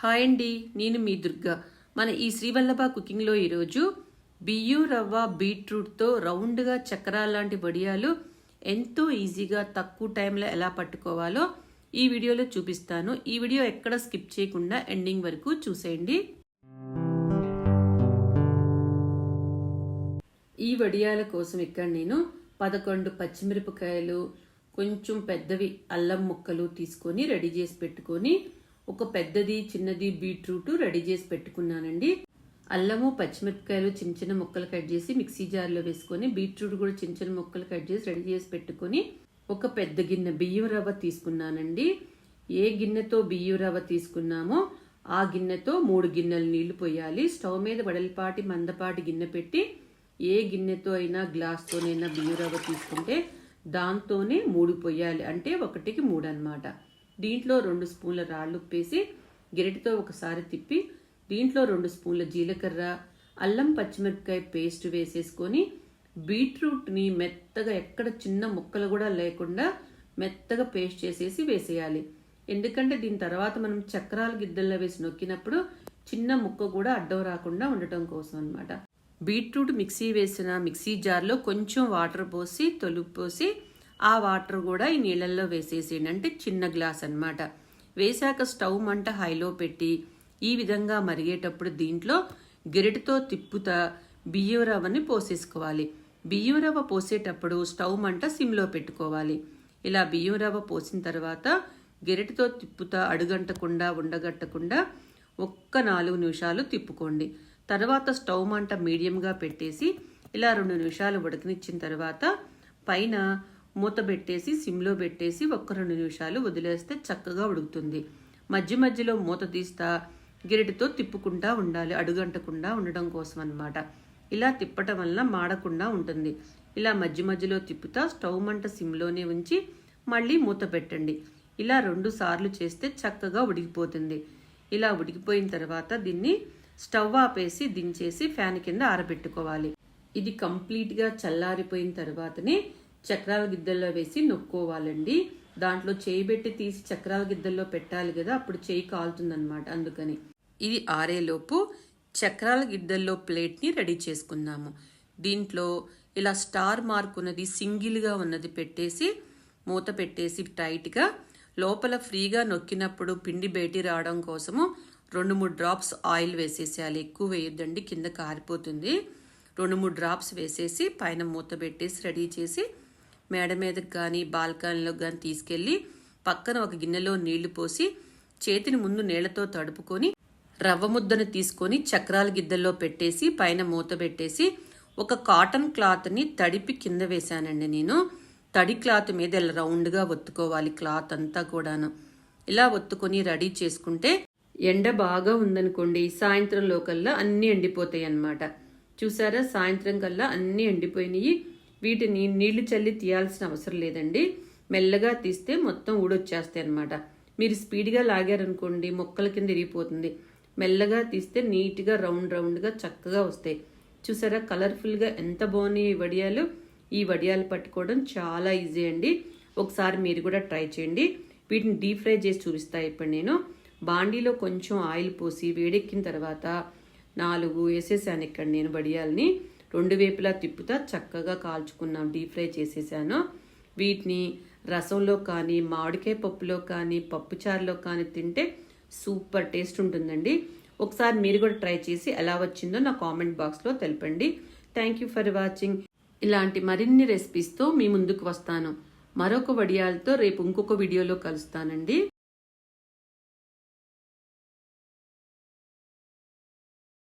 Hi అండి నేను మీ దుర్గా. మన ఈ శ్రీవల్లభ కుకింగ్లో ఈరోజు బియ్యం రవ్వ బీట్రూట్తో రౌండ్గా చక్రాల లాంటి వడియాలు ఎంతో ఈజీగా తక్కువ టైంలో ఎలా పట్టుకోవాలో ఈ వీడియోలో చూపిస్తాను. ఈ వీడియో ఎక్కడ స్కిప్ చేయకుండా ఎండింగ్ వరకు చూసేయండి. ఈ వడియాల కోసం ఇక్కడ నేను పదకొండు పచ్చిమిరపకాయలు కొంచెం పెద్దవి అల్లం ముక్కలు తీసుకొని రెడీ చేసి పెట్టుకొని ఒక పెద్దది చిన్నది బీట్రూట్ రెడీ చేసి పెట్టుకున్నానండి. అల్లము పచ్చిమిరపకాయలు చిన్న చిన్న ముక్కలు కట్ చేసి మిక్సీ జార్లో వేసుకొని బీట్రూట్ కూడా చిన్న చిన్న ముక్కలు కట్ చేసి రెడీ చేసి పెట్టుకొని ఒక పెద్ద గిన్నె బియ్యం రవ్వ తీసుకున్నానండి. ఏ గిన్నెతో బియ్యం రవ్వ తీసుకున్నామో ఆ గిన్నెతో మూడు గిన్నెలు నీళ్ళు పోయాలి. స్టవ్ మీద వడలపాటి మందపాటి గిన్నె పెట్టి ఏ గిన్నెతో అయినా గ్లాస్తోనైనా బియ్యం రవ్వ తీసుకుంటే దాంతోనే మూడు పొయ్యాలి అంటే ఒకటికి మూడు అన్నమాట దీంట్లో రెండు స్పూన్ల రాళ్ళు ఉప్పేసి గెరటితో ఒకసారి తిప్పి దీంట్లో రెండు స్పూన్ల జీలకర్ర అల్లం పచ్చిమిరపకాయ పేస్ట్ వేసేసుకొని బీట్రూట్ని మెత్తగా ఎక్కడ చిన్న ముక్కలు కూడా లేకుండా మెత్తగా పేస్ట్ చేసేసి వేసేయాలి. ఎందుకంటే దీని తర్వాత మనం చక్రాల గిద్దల్లో వేసి నొక్కినప్పుడు చిన్న ముక్క కూడా అడ్డం రాకుండా ఉండటం కోసం అనమాట బీట్రూట్ మిక్సీ వేసిన మిక్సీ జార్లో కొంచెం వాటర్ పోసి తొలుపు పోసి ఆ వాటర్ కూడా ఈ నీళ్ళల్లో వేసేసేయండి. అంటే చిన్న గ్లాస్ అన్నమాట. వేశాక స్టవ్ మంట హైలో పెట్టి ఈ విధంగా మరిగేటప్పుడు దీంట్లో గెరిటితో తిప్పుతా బియ్యం రవ్వని పోసేసుకోవాలి. బియ్యం రవ్వ పోసేటప్పుడు స్టవ్ మంట సిమ్లో పెట్టుకోవాలి. ఇలా బియ్యం రవ్వ పోసిన తర్వాత గెరిటితో తిప్పుతా అడుగంటకుండా ఉండగట్టకుండా ఒక్క నాలుగు నిమిషాలు తిప్పుకోండి. తర్వాత స్టవ్ మంట మీడియంగా పెట్టేసి ఇలా రెండు నిమిషాలు ఉడకనిచ్చిన తర్వాత పైన మూత పెట్టేసి సిమ్లో పెట్టేసి ఒక్క రెండు నిమిషాలు వదిలేస్తే చక్కగా ఉడుకుతుంది. మధ్య మధ్యలో మూత తీస్తా గిరిటితో తిప్పుకుంటా ఉండాలి అడుగంటకుండా ఉండడం కోసం అన్నమాట ఇలా తిప్పటం వల్ల మాడకుండా ఉంటుంది. ఇలా మధ్య మధ్యలో తిప్పుతా స్టవ్ మంట సిమ్లోనే ఉంచి మళ్ళీ మూత పెట్టండి. ఇలా రెండు సార్లు చేస్తే చక్కగా ఉడికిపోతుంది. ఇలా ఉడికిపోయిన తర్వాత దీన్ని స్టవ్ ఆపేసి దించేసి ఫ్యాన్ కింద ఆరబెట్టుకోవాలి. ఇది కంప్లీట్గా చల్లారిపోయిన తర్వాతనే చక్రాల గిద్దల్లో వేసి నొక్కోవాలండి. దాంట్లో చేయి పెట్టి తీసి చక్రాల గిద్దల్లో పెట్టాలి కదా అప్పుడు చేయి కాలుతుందనమాట అందుకని. ఇది ఆరేలోపు చక్రాల గిద్దల్లో ప్లేట్ని రెడీ చేసుకుందాము. దీంట్లో ఇలా స్టార్ మార్క్ ఉన్నది సింగిల్గా ఉన్నది పెట్టేసి మూత పెట్టేసి టైట్గా లోపల ఫ్రీగా నొక్కినప్పుడు పిండి బయటి రావడం కోసము రెండు మూడు డ్రాప్స్ ఆయిల్ వేసేసేయాలి. ఎక్కువ వేయొద్దండి కింద కారిపోతుంది. రెండు మూడు డ్రాప్స్ వేసేసి పైన మూత పెట్టేసి రెడీ చేసి మేడ మీదకి కానీ బాల్కనీలోకి కానీ తీసుకెళ్ళి పక్కన ఒక గిన్నెలో నీళ్ళు పోసి చేతిని ముందు నీళ్ళతో తడుపుకొని రవ్వ ముద్దను తీసుకొని చక్రాల గిద్దల్లో పెట్టేసి పైన మూత పెట్టేసి ఒక కాటన్ క్లాత్ని తడిపి కింద వేశానండి నేను. తడి క్లాత్ మీద ఇలా రౌండ్గా ఒత్తుకోవాలి క్లాత్ అంతా కూడాను. ఇలా ఒత్తుకొని రెడీ చేసుకుంటే ఎండ బాగా ఉందనుకోండి సాయంత్రం లోకల్లా అన్నీ ఎండిపోతాయి అన్నమాట చూసారా? సాయంత్రం కల్లా అన్నీ ఎండిపోయినాయి. వీటిని నీళ్ళు చల్లి తీయాల్సిన అవసరం లేదండి. మెల్లగా తీస్తే మొత్తం ఊడొచ్చేస్తాయి అనమాట మీరు స్పీడ్గా లాగారనుకోండి మొక్కల కింద ఇరిగిపోతుంది. మెల్లగా తీస్తే నీట్గా రౌండ్ రౌండ్గా చక్కగా వస్తాయి. చూసారా? కలర్ఫుల్గా ఎంత బాగున్నాయి ఈ వడియాలు. ఈ వడియాలు పట్టుకోవడం చాలా ఈజీ అండి. ఒకసారి మీరు కూడా ట్రై చేయండి. వీటిని డీప్ ఫ్రై చేసి చూపిస్తా ఇప్పుడు నేను. బాండీలో కొంచెం ఆయిల్ పోసి వేడెక్కిన తర్వాత నాలుగు వేసేసాను ఇక్కడ నేను వడియాలని. రెండు వైపులా తిప్పుతా చక్కగా కాల్చుకున్నాం డీప్ ఫ్రై చేసేసాను. వీటిని రసంలో కానీ మామిడికాయ పప్పులో కానీ పప్పుచారులో కానీ తింటే సూపర్ టేస్ట్ ఉంటుందండి. ఒకసారి మీరు కూడా ట్రై చేసి ఎలా వచ్చిందో నా కామెంట్ బాక్స్లో తెలపండి. థ్యాంక్ యూ ఫర్ వాచింగ్ ఇలాంటి మరిన్ని రెసిపీస్తో మీ ముందుకు వస్తాను. మరొక వడియాలతో రేపు ఇంకొక వీడియోలో కలుస్తానండి.